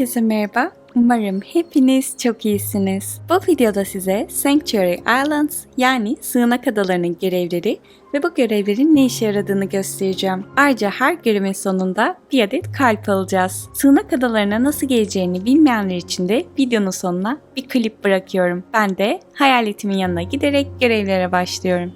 Herkese merhaba. Umarım hepiniz çok iyisiniz. Bu videoda size Sanctuary Islands yani sığınak adalarının görevleri ve bu görevlerin ne işe yaradığını göstereceğim. Ayrıca her görevin sonunda bir adet kalp alacağız. Sığınak adalarına nasıl geleceğini bilmeyenler için de videonun sonuna bir klip bırakıyorum. Ben de hayaletimin yanına giderek görevlere başlıyorum.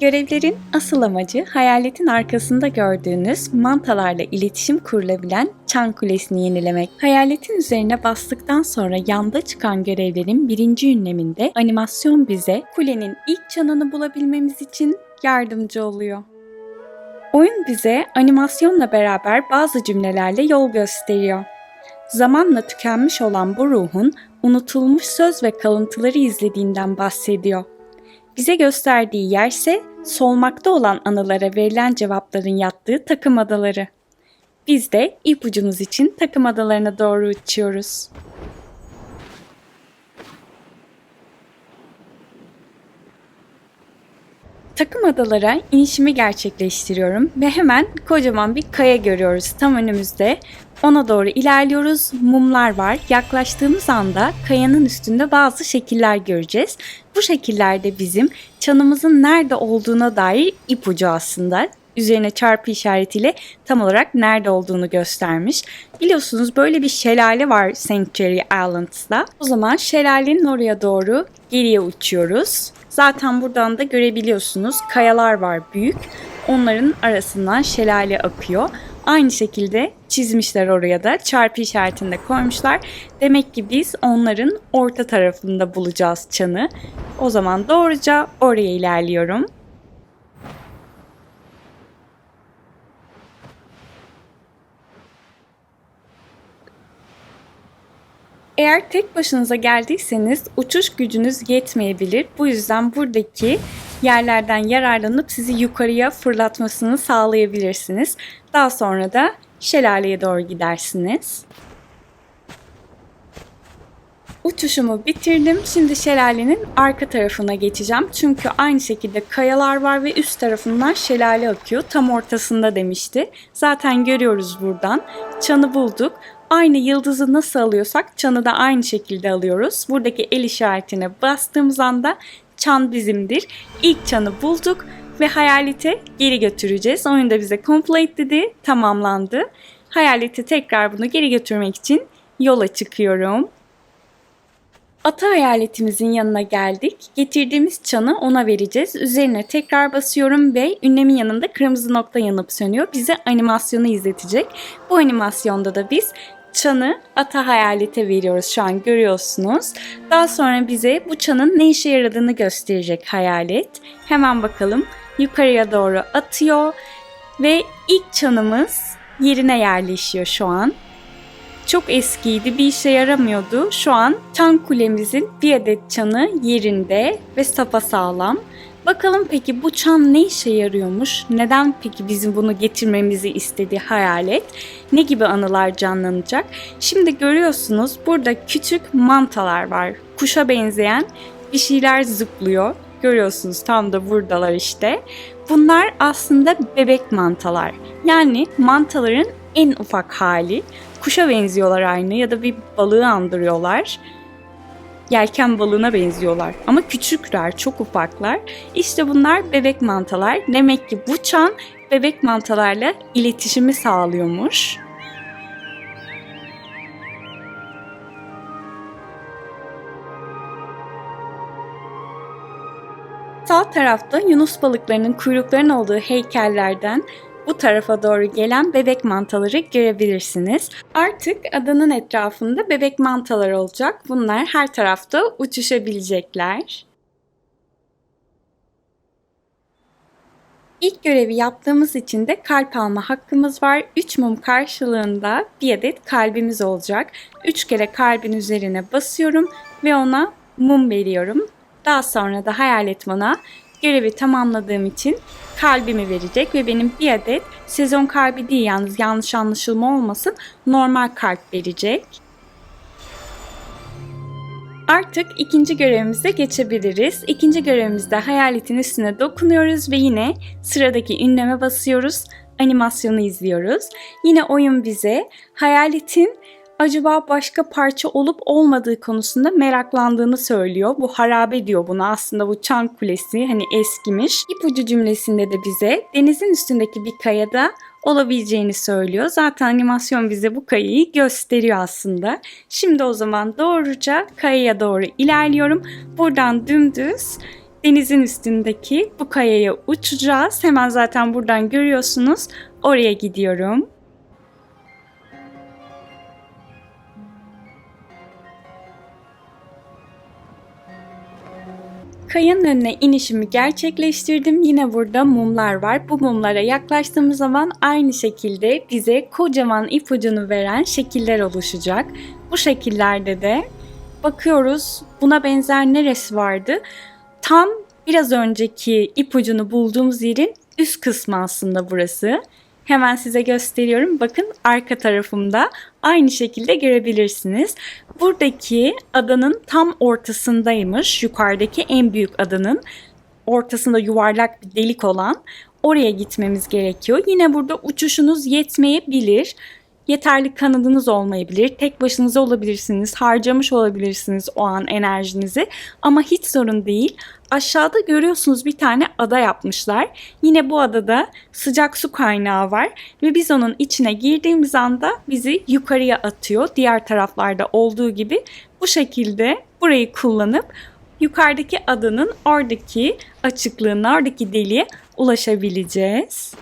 Görevlerin asıl amacı hayaletin arkasında gördüğünüz mantalarla iletişim kurulabilen çan kulesini yenilemek. Hayaletin üzerine bastıktan sonra yanda çıkan görevlerin birinci ünleminde animasyon bize kulenin ilk çanını bulabilmemiz için yardımcı oluyor. Oyun bize animasyonla beraber bazı cümlelerle yol gösteriyor. Zamanla tükenmiş olan bu ruhun unutulmuş söz ve kalıntıları izlediğinden bahsediyor. Bize gösterdiği yerse solmakta olan anılara verilen cevapların yattığı takım adaları. Biz de ipucumuz için takım adalarına doğru uçuyoruz. Takım adalara inişimi gerçekleştiriyorum ve hemen kocaman bir kaya görüyoruz tam önümüzde. Ona doğru ilerliyoruz. Mumlar var. Yaklaştığımız anda kayanın üstünde bazı şekiller göreceğiz. Bu şekillerde bizim çanımızın nerede olduğuna dair ipucu aslında üzerine çarpı işaretiyle tam olarak nerede olduğunu göstermiş. Biliyorsunuz böyle bir şelale var Sanctuary Islands'da. O zaman şelalenin oraya doğru geriye uçuyoruz. Zaten buradan da görebiliyorsunuz kayalar var büyük. Onların arasından şelale akıyor. Aynı şekilde çizmişler oraya da çarpı işaretinde koymuşlar. Demek ki biz onların orta tarafında bulacağız çanı. O zaman doğruca oraya ilerliyorum. Eğer tek başınıza geldiyseniz uçuş gücünüz yetmeyebilir. Bu yüzden buradaki yerlerden yararlanıp sizi yukarıya fırlatmasını sağlayabilirsiniz. Daha sonra da şelaleye doğru gidersiniz. Uçuşumu bitirdim. Şimdi şelalenin arka tarafına geçeceğim. Çünkü aynı şekilde kayalar var ve üst tarafından şelale akıyor. Tam ortasında demişti. Zaten görüyoruz buradan. Çanı bulduk. Aynı yıldızı nasıl alıyorsak çanı da aynı şekilde alıyoruz. Buradaki el işaretine bastığımız anda çan bizimdir. İlk çanı bulduk ve hayaleti geri götüreceğiz. Oyun da bize complete dedi, tamamlandı. Hayaleti tekrar bunu geri götürmek için yola çıkıyorum. Ata hayaletimizin yanına geldik. Getirdiğimiz çanı ona vereceğiz. Üzerine tekrar basıyorum ve ünlemin yanında kırmızı nokta yanıp sönüyor. Bize animasyonu izletecek. Bu animasyonda da biz çanı ata hayalete veriyoruz şu an görüyorsunuz. Daha sonra bize bu çanın ne işe yaradığını gösterecek hayalet. Hemen bakalım yukarıya doğru atıyor ve ilk çanımız yerine yerleşiyor şu an. Çok eskiydi, bir işe yaramıyordu. Şu an çan kulemizin bir adet çanı yerinde ve sağlam. Bakalım peki bu çan ne işe yarıyormuş? Neden peki bizim bunu getirmemizi istedi hayalet? Ne gibi anılar canlanacak? Şimdi görüyorsunuz burada küçük mantalar var. Kuşa benzeyen bir şeyler zıplıyor. Görüyorsunuz tam da buradalar işte. Bunlar aslında bebek mantalar. Yani mantaların en ufak hali. Kuşa benziyorlar aynı ya da bir balığı andırıyorlar yelken balığına benziyorlar. Ama küçükler, çok ufaklar. İşte bunlar bebek mantalar. Demek ki bu çan bebek mantalarla iletişimi sağlıyormuş. Sağ tarafta yunus balıklarının kuyruklarının olduğu heykellerden bu tarafa doğru gelen bebek mantaları görebilirsiniz. Artık adanın etrafında bebek mantalar olacak. Bunlar her tarafta uçuşabilecekler. İlk görevi yaptığımız için de kalp alma hakkımız var. 3 mum karşılığında bir adet kalbimiz olacak. 3 kere kalbin üzerine basıyorum ve ona mum veriyorum. Daha sonra da hayalet bana görevi tamamladığım için kalbimi verecek ve benim bir adet sezon kalbi değil yalnız yanlış anlaşılma olmasın normal kalp verecek. Artık ikinci görevimize geçebiliriz. İkinci görevimizde hayaletin üstüne dokunuyoruz ve yine sıradaki ünleme basıyoruz. Animasyonu izliyoruz. Yine oyun bize hayaletin acaba başka parça olup olmadığı konusunda meraklandığını söylüyor. Bu harabe diyor buna aslında bu çan kulesi hani eskimiş. İpucu cümlesinde de bize denizin üstündeki bir kayada olabileceğini söylüyor. Zaten animasyon bize bu kayayı gösteriyor aslında. Şimdi o zaman doğruca kayaya doğru ilerliyorum. Buradan dümdüz denizin üstündeki bu kayaya uçacağız. Hemen zaten buradan görüyorsunuz. Oraya gidiyorum. Kayanın önüne inişimi gerçekleştirdim. Yine burada mumlar var. Bu mumlara yaklaştığımız zaman aynı şekilde bize kocaman ipucunu veren şekiller oluşacak. Bu şekillerde de bakıyoruz buna benzer neresi vardı? Tam biraz önceki ipucunu bulduğumuz yerin üst kısmı aslında burası. Hemen size gösteriyorum. Bakın arka tarafımda aynı şekilde görebilirsiniz. Buradaki adanın tam ortasındaymış. Yukarıdaki en büyük adanın ortasında yuvarlak bir delik olan oraya gitmemiz gerekiyor. Yine burada uçuşunuz yetmeyebilir. Yeterli kanadınız olmayabilir. Tek başınıza olabilirsiniz. Harcamış olabilirsiniz o an enerjinizi. Ama hiç sorun değil. Aşağıda görüyorsunuz bir tane ada yapmışlar. Yine bu adada sıcak su kaynağı var ve biz onun içine girdiğimiz anda bizi yukarıya atıyor. Diğer taraflarda olduğu gibi bu şekilde burayı kullanıp yukarıdaki adanın oradaki açıklığına, oradaki deliğe ulaşabileceğiz.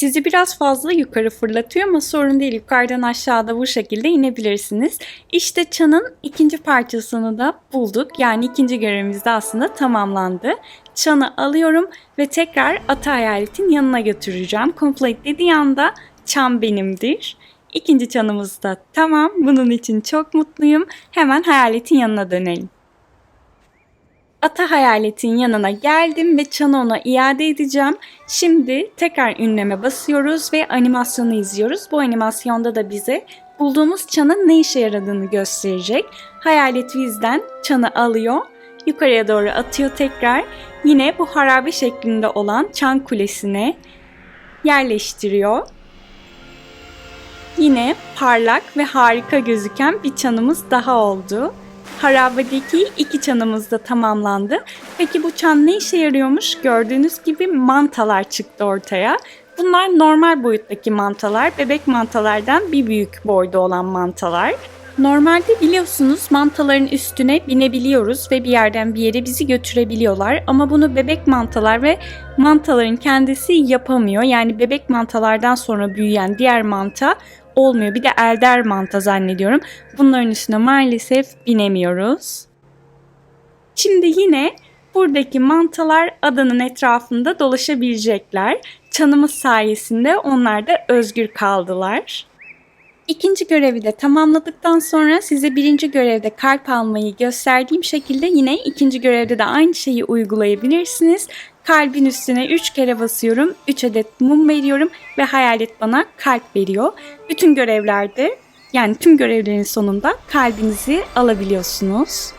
Sizi biraz fazla yukarı fırlatıyor ama sorun değil. Yukarıdan aşağıda bu şekilde inebilirsiniz. İşte çanın ikinci parçasını da bulduk. Yani ikinci görevimiz de aslında tamamlandı. Çanı alıyorum ve tekrar ata hayaletin yanına götüreceğim. Complete dediği anda çan benimdir. İkinci çanımız da tamam. Bunun için çok mutluyum. Hemen hayaletin yanına dönelim. Ata hayaletin yanına geldim ve çanı ona iade edeceğim. Şimdi tekrar ünleme basıyoruz ve animasyonu izliyoruz. Bu animasyonda da bize bulduğumuz çanın ne işe yaradığını gösterecek. Hayalet bizden çanı alıyor, yukarıya doğru atıyor tekrar. Yine bu harabe şeklinde olan çan kulesine yerleştiriyor. Yine parlak ve harika gözüken bir çanımız daha oldu harabedeki iki çanımız da tamamlandı. Peki bu çan ne işe yarıyormuş? Gördüğünüz gibi mantalar çıktı ortaya. Bunlar normal boyuttaki mantalar, bebek mantalardan bir büyük boyda olan mantalar. Normalde biliyorsunuz mantaların üstüne binebiliyoruz ve bir yerden bir yere bizi götürebiliyorlar. Ama bunu bebek mantalar ve mantaların kendisi yapamıyor. Yani bebek mantalardan sonra büyüyen diğer manta olmuyor. Bir de elder manta zannediyorum. Bunların üstüne maalesef binemiyoruz. Şimdi yine buradaki mantalar adanın etrafında dolaşabilecekler. Çanımız sayesinde onlar da özgür kaldılar. İkinci görevi de tamamladıktan sonra size birinci görevde kalp almayı gösterdiğim şekilde yine ikinci görevde de aynı şeyi uygulayabilirsiniz. Kalbin üstüne 3 kere basıyorum. 3 adet mum veriyorum ve hayalet bana kalp veriyor. Bütün görevlerde yani tüm görevlerin sonunda kalbinizi alabiliyorsunuz.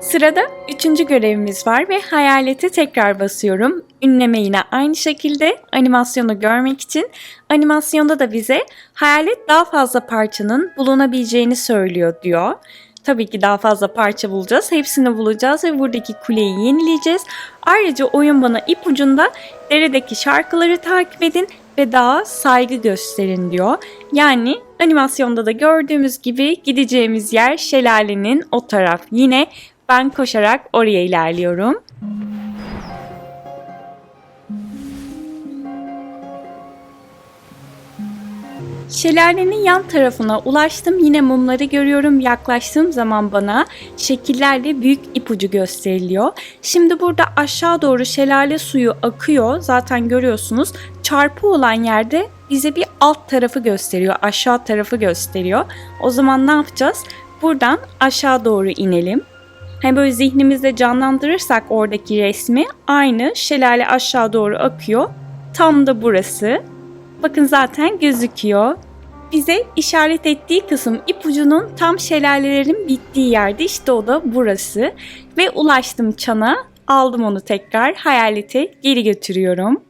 Sırada üçüncü görevimiz var ve hayalete tekrar basıyorum. Ünleme yine aynı şekilde animasyonu görmek için. Animasyonda da bize hayalet daha fazla parçanın bulunabileceğini söylüyor diyor. Tabii ki daha fazla parça bulacağız. Hepsini bulacağız ve buradaki kuleyi yenileyeceğiz. Ayrıca oyun bana ipucunda deredeki şarkıları takip edin ve daha saygı gösterin diyor. Yani animasyonda da gördüğümüz gibi gideceğimiz yer şelalenin o taraf. Yine ben koşarak oraya ilerliyorum. Şelalenin yan tarafına ulaştım. Yine mumları görüyorum. Yaklaştığım zaman bana şekillerle büyük ipucu gösteriliyor. Şimdi burada aşağı doğru şelale suyu akıyor. Zaten görüyorsunuz. Çarpı olan yerde bize bir alt tarafı gösteriyor. Aşağı tarafı gösteriyor. O zaman ne yapacağız? Buradan aşağı doğru inelim. Hani böyle zihnimizde canlandırırsak oradaki resmi aynı şelale aşağı doğru akıyor. Tam da burası. Bakın zaten gözüküyor. Bize işaret ettiği kısım ipucunun tam şelalelerin bittiği yerde işte o da burası. Ve ulaştım çana aldım onu tekrar hayalete geri götürüyorum.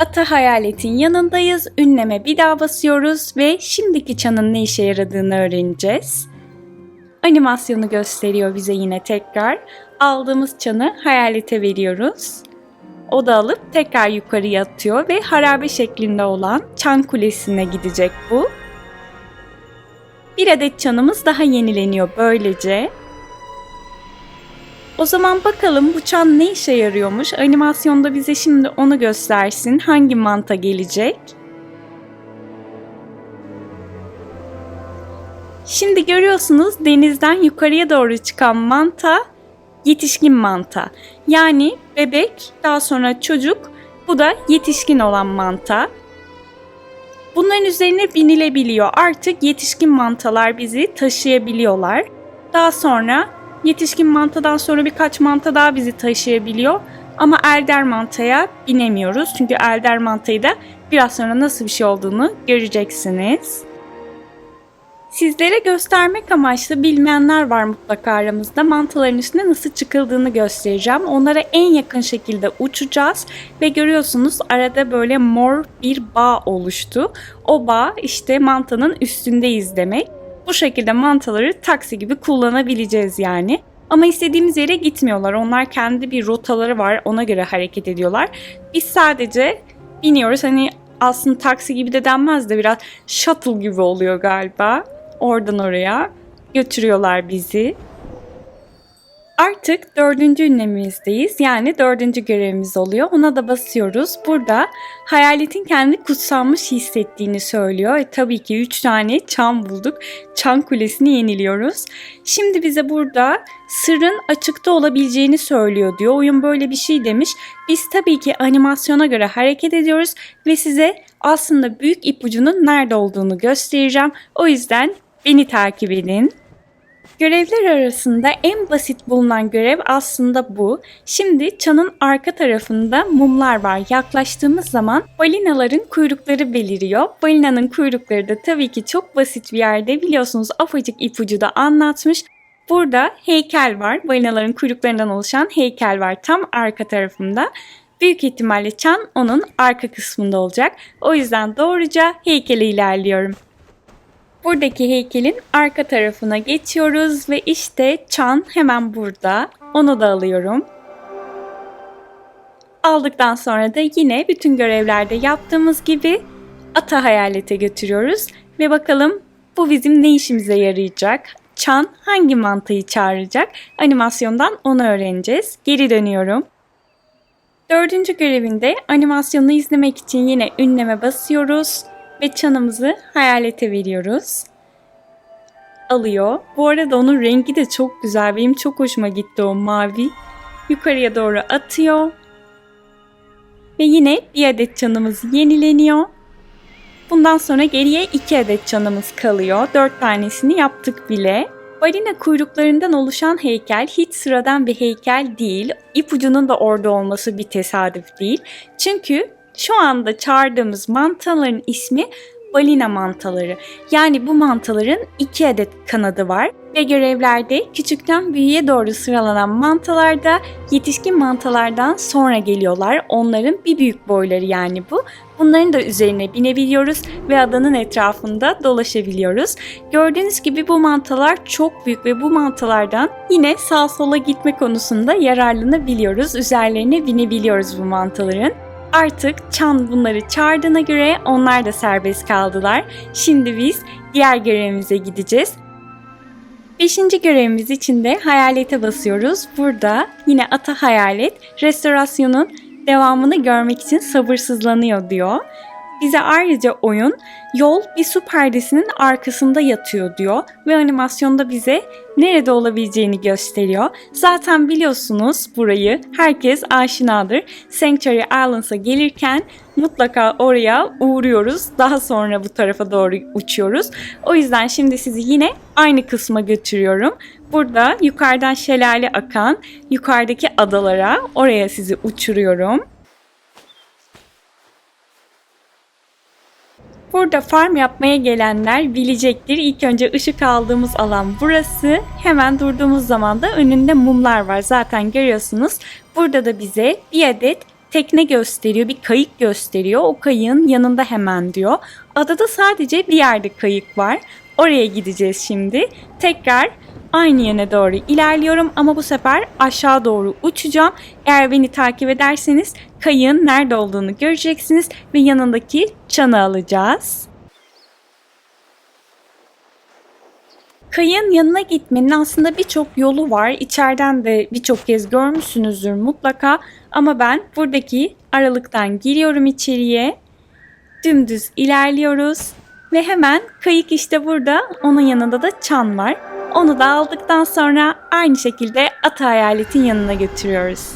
Ata Hayalet'in yanındayız. Ünleme bir daha basıyoruz ve şimdiki çanın ne işe yaradığını öğreneceğiz. Animasyonu gösteriyor bize yine tekrar. Aldığımız çanı Hayalet'e veriyoruz. O da alıp tekrar yukarıya atıyor ve harabe şeklinde olan çan kulesine gidecek bu. Bir adet çanımız daha yenileniyor böylece. O zaman bakalım bu çan ne işe yarıyormuş? Animasyonda bize şimdi onu göstersin. Hangi manta gelecek? Şimdi görüyorsunuz denizden yukarıya doğru çıkan manta yetişkin manta. Yani bebek, daha sonra çocuk, bu da yetişkin olan manta. Bunların üzerine binilebiliyor. Artık yetişkin mantalar bizi taşıyabiliyorlar. Daha sonra yetişkin mantadan sonra birkaç manta daha bizi taşıyabiliyor. Ama elder mantaya binemiyoruz. Çünkü elder mantayı da biraz sonra nasıl bir şey olduğunu göreceksiniz. Sizlere göstermek amaçlı bilmeyenler var mutlaka aramızda. Mantaların üstüne nasıl çıkıldığını göstereceğim. Onlara en yakın şekilde uçacağız ve görüyorsunuz arada böyle mor bir bağ oluştu. O bağ işte mantanın üstündeyiz demek. Bu şekilde mantaları taksi gibi kullanabileceğiz yani. Ama istediğimiz yere gitmiyorlar. Onlar kendi bir rotaları var. Ona göre hareket ediyorlar. Biz sadece biniyoruz. Hani aslında taksi gibi de denmez de biraz shuttle gibi oluyor galiba. Oradan oraya götürüyorlar bizi. Artık dördüncü ünlemimizdeyiz. Yani dördüncü görevimiz oluyor. Ona da basıyoruz. Burada hayaletin kendi kutsanmış hissettiğini söylüyor. E, tabii ki üç tane çan bulduk. Çan kulesini yeniliyoruz. Şimdi bize burada sırrın açıkta olabileceğini söylüyor diyor. Oyun böyle bir şey demiş. Biz tabii ki animasyona göre hareket ediyoruz ve size aslında büyük ipucunun nerede olduğunu göstereceğim. O yüzden beni takip edin. Görevler arasında en basit bulunan görev aslında bu. Şimdi çanın arka tarafında mumlar var. Yaklaştığımız zaman balinaların kuyrukları beliriyor. Balinanın kuyrukları da tabii ki çok basit bir yerde biliyorsunuz afacık ipucu da anlatmış. Burada heykel var. Balinaların kuyruklarından oluşan heykel var tam arka tarafında. Büyük ihtimalle çan onun arka kısmında olacak. O yüzden doğruca heykele ilerliyorum. Buradaki heykelin arka tarafına geçiyoruz ve işte çan hemen burada. Onu da alıyorum. Aldıktan sonra da yine bütün görevlerde yaptığımız gibi ata hayalete götürüyoruz ve bakalım bu bizim ne işimize yarayacak? Çan hangi mantıyı çağıracak? Animasyondan onu öğreneceğiz. Geri dönüyorum. Dördüncü görevinde animasyonu izlemek için yine ünleme basıyoruz ve çanımızı hayalete veriyoruz. Alıyor. Bu arada onun rengi de çok güzel. Benim çok hoşuma gitti o mavi. Yukarıya doğru atıyor. Ve yine bir adet çanımız yenileniyor. Bundan sonra geriye iki adet çanımız kalıyor. Dört tanesini yaptık bile. Balina kuyruklarından oluşan heykel hiç sıradan bir heykel değil. İpucunun da orada olması bir tesadüf değil. Çünkü şu anda çağırdığımız mantaların ismi balina mantaları. Yani bu mantaların iki adet kanadı var ve görevlerde küçükten büyüğe doğru sıralanan mantalar da yetişkin mantalardan sonra geliyorlar. Onların bir büyük boyları yani bu. Bunların da üzerine binebiliyoruz ve adanın etrafında dolaşabiliyoruz. Gördüğünüz gibi bu mantalar çok büyük ve bu mantalardan yine sağ sola gitme konusunda yararlanabiliyoruz. Üzerlerine binebiliyoruz bu mantaların. Artık Çan bunları çağırdığına göre onlar da serbest kaldılar. Şimdi biz diğer görevimize gideceğiz. Beşinci görevimiz için de hayalete basıyoruz. Burada yine ata hayalet restorasyonun devamını görmek için sabırsızlanıyor diyor. Bize ayrıca oyun yol bir su perdesinin arkasında yatıyor diyor ve animasyonda bize nerede olabileceğini gösteriyor. Zaten biliyorsunuz burayı herkes aşinadır. Sanctuary Islands'a gelirken mutlaka oraya uğruyoruz. Daha sonra bu tarafa doğru uçuyoruz. O yüzden şimdi sizi yine aynı kısma götürüyorum. Burada yukarıdan şelale akan yukarıdaki adalara oraya sizi uçuruyorum. Burada farm yapmaya gelenler bilecektir. İlk önce ışık aldığımız alan burası. Hemen durduğumuz zaman da önünde mumlar var. Zaten görüyorsunuz. Burada da bize bir adet tekne gösteriyor, bir kayık gösteriyor. O kayığın yanında hemen diyor. Adada sadece bir yerde kayık var. Oraya gideceğiz şimdi. Tekrar aynı yöne doğru ilerliyorum ama bu sefer aşağı doğru uçacağım. Eğer beni takip ederseniz kayığın nerede olduğunu göreceksiniz ve yanındaki çanı alacağız. Kayığın yanına gitmenin aslında birçok yolu var. İçeriden de birçok kez görmüşsünüzdür mutlaka. Ama ben buradaki aralıktan giriyorum içeriye. Dümdüz ilerliyoruz. Ve hemen kayık işte burada. Onun yanında da çan var. Onu da aldıktan sonra aynı şekilde ata hayaletin yanına götürüyoruz.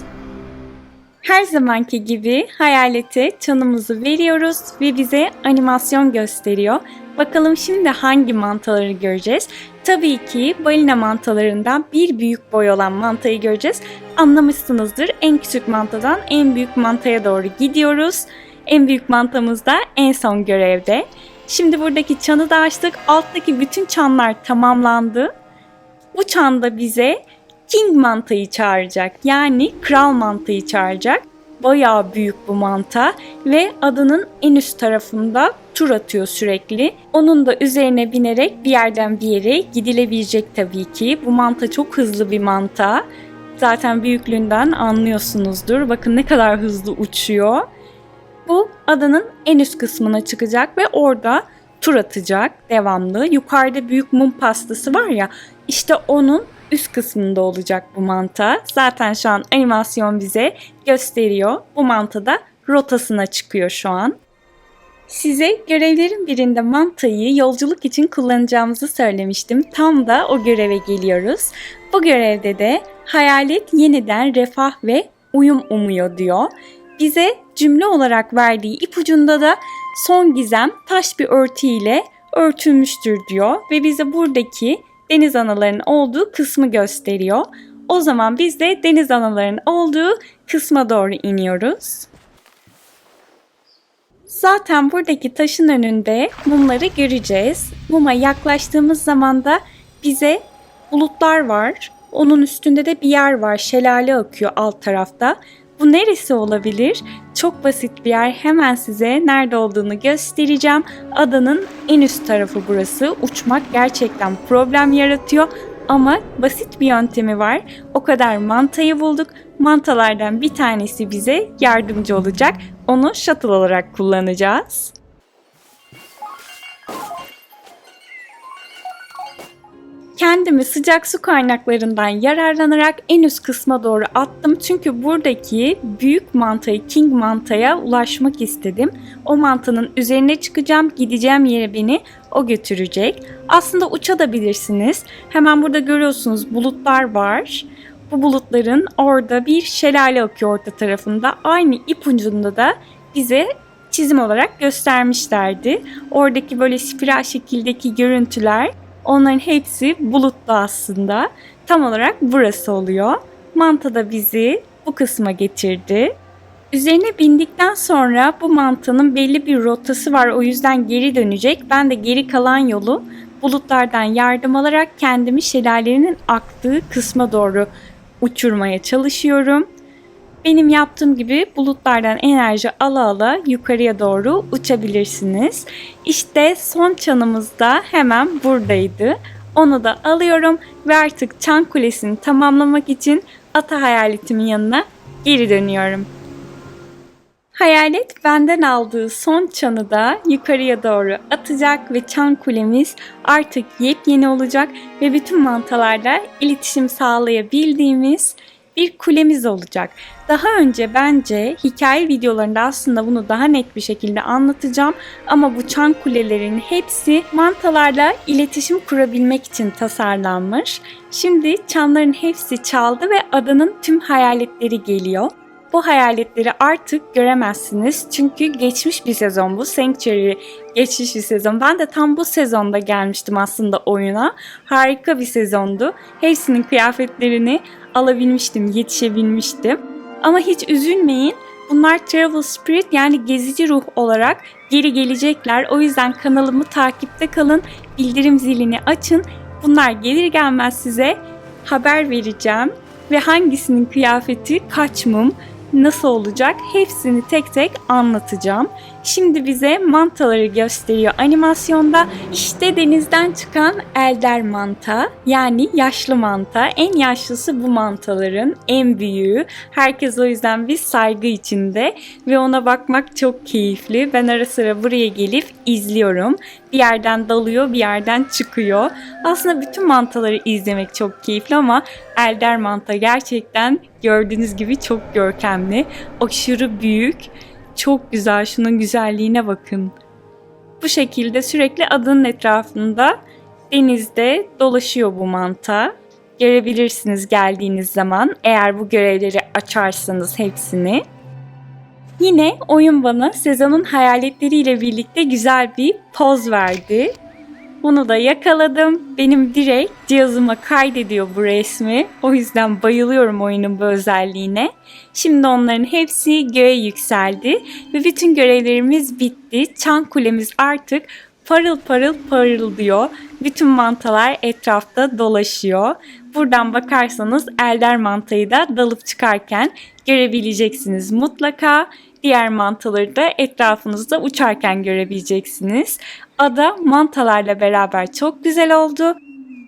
Her zamanki gibi hayalete çanımızı veriyoruz ve bize animasyon gösteriyor. Bakalım şimdi hangi mantaları göreceğiz? Tabii ki balina mantalarından bir büyük boy olan mantayı göreceğiz. Anlamışsınızdır. En küçük mantadan en büyük mantaya doğru gidiyoruz. En büyük mantamız da en son görevde. Şimdi buradaki çanı da açtık. Alttaki bütün çanlar tamamlandı. Bu çanda bize King mantayı çağıracak. Yani kral mantayı çağıracak. Bayağı büyük bu manta ve adanın en üst tarafında tur atıyor sürekli. Onun da üzerine binerek bir yerden bir yere gidilebilecek tabii ki. Bu manta çok hızlı bir manta. Zaten büyüklüğünden anlıyorsunuzdur. Bakın ne kadar hızlı uçuyor. Bu adanın en üst kısmına çıkacak ve orada tur atacak devamlı. Yukarıda büyük mum pastası var ya işte onun üst kısmında olacak bu manta. Zaten şu an animasyon bize gösteriyor. Bu manta da rotasına çıkıyor şu an. Size görevlerin birinde mantayı yolculuk için kullanacağımızı söylemiştim. Tam da o göreve geliyoruz. Bu görevde de hayalet yeniden refah ve uyum umuyor diyor. Bize cümle olarak verdiği ipucunda da son gizem taş bir örtü ile örtülmüştür diyor ve bize buradaki deniz analarının olduğu kısmı gösteriyor. O zaman biz de deniz analarının olduğu kısma doğru iniyoruz. Zaten buradaki taşın önünde mumları göreceğiz. Muma yaklaştığımız zaman da bize bulutlar var. Onun üstünde de bir yer var. Şelale akıyor alt tarafta. Bu neresi olabilir? Çok basit bir yer. Hemen size nerede olduğunu göstereceğim. Adanın en üst tarafı burası. Uçmak gerçekten problem yaratıyor ama basit bir yöntemi var. O kadar mantayı bulduk. Mantalardan bir tanesi bize yardımcı olacak. Onu shuttle olarak kullanacağız. Kendimi sıcak su kaynaklarından yararlanarak en üst kısma doğru attım. Çünkü buradaki büyük mantayı, king mantaya ulaşmak istedim. O mantanın üzerine çıkacağım, gideceğim yere beni o götürecek. Aslında uçabilirsiniz. Hemen burada görüyorsunuz bulutlar var. Bu bulutların orada bir şelale akıyor orta tarafında. Aynı ipucunda da bize çizim olarak göstermişlerdi. Oradaki böyle spiral şekildeki görüntüler Onların hepsi bulutlu aslında. Tam olarak burası oluyor. Manta da bizi bu kısma getirdi. Üzerine bindikten sonra bu mantanın belli bir rotası var o yüzden geri dönecek. Ben de geri kalan yolu bulutlardan yardım alarak kendimi şelalenin aktığı kısma doğru uçurmaya çalışıyorum. Benim yaptığım gibi bulutlardan enerji ala ala yukarıya doğru uçabilirsiniz. İşte son çanımız da hemen buradaydı. Onu da alıyorum ve artık çan kulesini tamamlamak için ata hayaletimin yanına geri dönüyorum. Hayalet benden aldığı son çanı da yukarıya doğru atacak ve çan kulemiz artık yepyeni olacak ve bütün mantalarla iletişim sağlayabildiğimiz bir kulemiz olacak. Daha önce bence hikaye videolarında aslında bunu daha net bir şekilde anlatacağım ama bu çan kulelerin hepsi mantalarla iletişim kurabilmek için tasarlanmış. Şimdi çanların hepsi çaldı ve adanın tüm hayaletleri geliyor. Bu hayaletleri artık göremezsiniz çünkü geçmiş bir sezon bu. Sanctuary geçmiş bir sezon. Ben de tam bu sezonda gelmiştim aslında oyuna. Harika bir sezondu. Hepsinin kıyafetlerini alabilmiştim, yetişebilmiştim. Ama hiç üzülmeyin. Bunlar Travel Spirit yani gezici ruh olarak geri gelecekler. O yüzden kanalımı takipte kalın, bildirim zilini açın. Bunlar gelir gelmez size haber vereceğim ve hangisinin kıyafeti kaç mum nasıl olacak hepsini tek tek anlatacağım. Şimdi bize mantaları gösteriyor animasyonda. İşte denizden çıkan elder manta yani yaşlı manta. En yaşlısı bu mantaların en büyüğü. Herkes o yüzden bir saygı içinde ve ona bakmak çok keyifli. Ben ara sıra buraya gelip izliyorum. Bir yerden dalıyor bir yerden çıkıyor. Aslında bütün mantaları izlemek çok keyifli ama elder manta gerçekten gördüğünüz gibi çok görkemli. Aşırı büyük çok güzel. Şunun güzelliğine bakın. Bu şekilde sürekli adının etrafında denizde dolaşıyor bu manta. Görebilirsiniz geldiğiniz zaman eğer bu görevleri açarsanız hepsini. Yine oyun bana sezonun hayaletleriyle birlikte güzel bir poz verdi. Bunu da yakaladım. Benim direkt cihazıma kaydediyor bu resmi. O yüzden bayılıyorum oyunun bu özelliğine. Şimdi onların hepsi göğe yükseldi ve bütün görevlerimiz bitti. Çan kulemiz artık parıl parıl parıldıyor. Bütün mantalar etrafta dolaşıyor. Buradan bakarsanız elder mantayı da dalıp çıkarken görebileceksiniz mutlaka. Diğer mantaları da etrafınızda uçarken görebileceksiniz. Ada mantalarla beraber çok güzel oldu.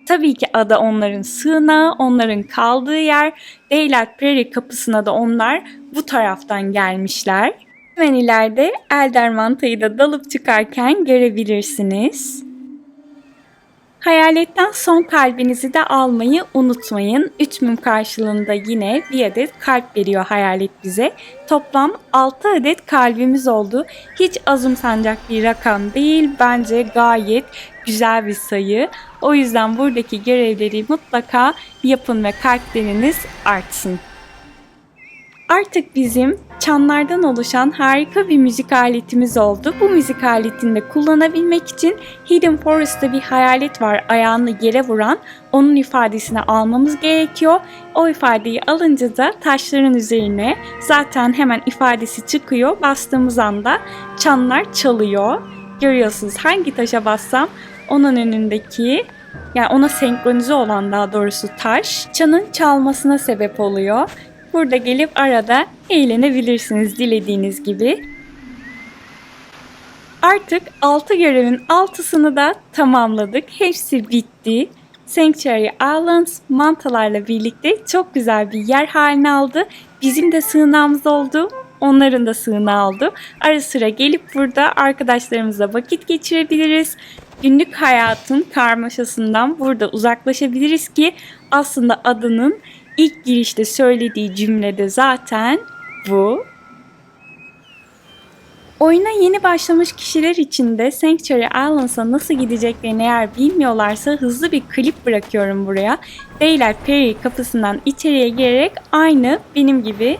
Tabii ki ada onların sığınağı, onların kaldığı yer. Daylight Prairie kapısına da onlar bu taraftan gelmişler. Hemen ileride Elder Manta'yı da dalıp çıkarken görebilirsiniz. Hayaletten son kalbinizi de almayı unutmayın. 3 mum karşılığında yine bir adet kalp veriyor hayalet bize. Toplam 6 adet kalbimiz oldu. Hiç azımsanacak bir rakam değil. Bence gayet güzel bir sayı. O yüzden buradaki görevleri mutlaka yapın ve kalpleriniz artsın. Artık bizim çanlardan oluşan harika bir müzik aletimiz oldu. Bu müzik aletini de kullanabilmek için Hidden Forest'ta bir hayalet var ayağını yere vuran. Onun ifadesini almamız gerekiyor. O ifadeyi alınca da taşların üzerine zaten hemen ifadesi çıkıyor. Bastığımız anda çanlar çalıyor. Görüyorsunuz hangi taşa bassam onun önündeki yani ona senkronize olan daha doğrusu taş çanın çalmasına sebep oluyor. Burada gelip arada eğlenebilirsiniz dilediğiniz gibi. Artık 6 görevin 6'sını da tamamladık. Hepsi bitti. Sanctuary Islands mantalarla birlikte çok güzel bir yer haline aldı. Bizim de sığınağımız oldu. Onların da sığınağı oldu. Ara sıra gelip burada arkadaşlarımızla vakit geçirebiliriz. Günlük hayatın karmaşasından burada uzaklaşabiliriz ki aslında adının ilk girişte söylediği cümlede zaten bu. Oyuna yeni başlamış kişiler için de Sanctuary Islands'a nasıl gideceklerini eğer bilmiyorlarsa hızlı bir klip bırakıyorum buraya. Daylight Prairie kapısından içeriye girerek aynı benim gibi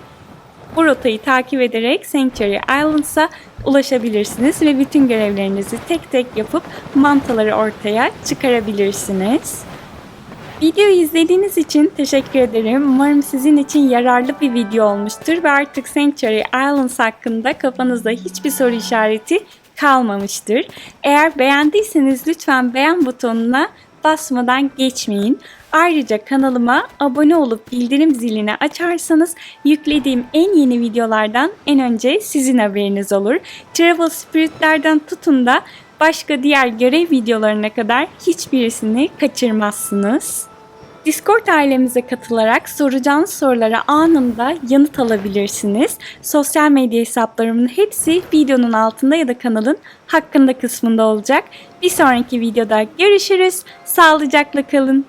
bu rotayı takip ederek Sanctuary Islands'a ulaşabilirsiniz ve bütün görevlerinizi tek tek yapıp mantaları ortaya çıkarabilirsiniz. Videoyu izlediğiniz için teşekkür ederim. Umarım sizin için yararlı bir video olmuştur ve artık Sanctuary Islands hakkında kafanızda hiçbir soru işareti kalmamıştır. Eğer beğendiyseniz lütfen beğen butonuna basmadan geçmeyin. Ayrıca kanalıma abone olup bildirim zilini açarsanız yüklediğim en yeni videolardan en önce sizin haberiniz olur. Travel Spirit'lerden tutun da başka diğer görev videolarına kadar hiçbirisini kaçırmazsınız. Discord ailemize katılarak soracağınız sorulara anında yanıt alabilirsiniz. Sosyal medya hesaplarımın hepsi videonun altında ya da kanalın hakkında kısmında olacak. Bir sonraki videoda görüşürüz. Sağlıcakla kalın.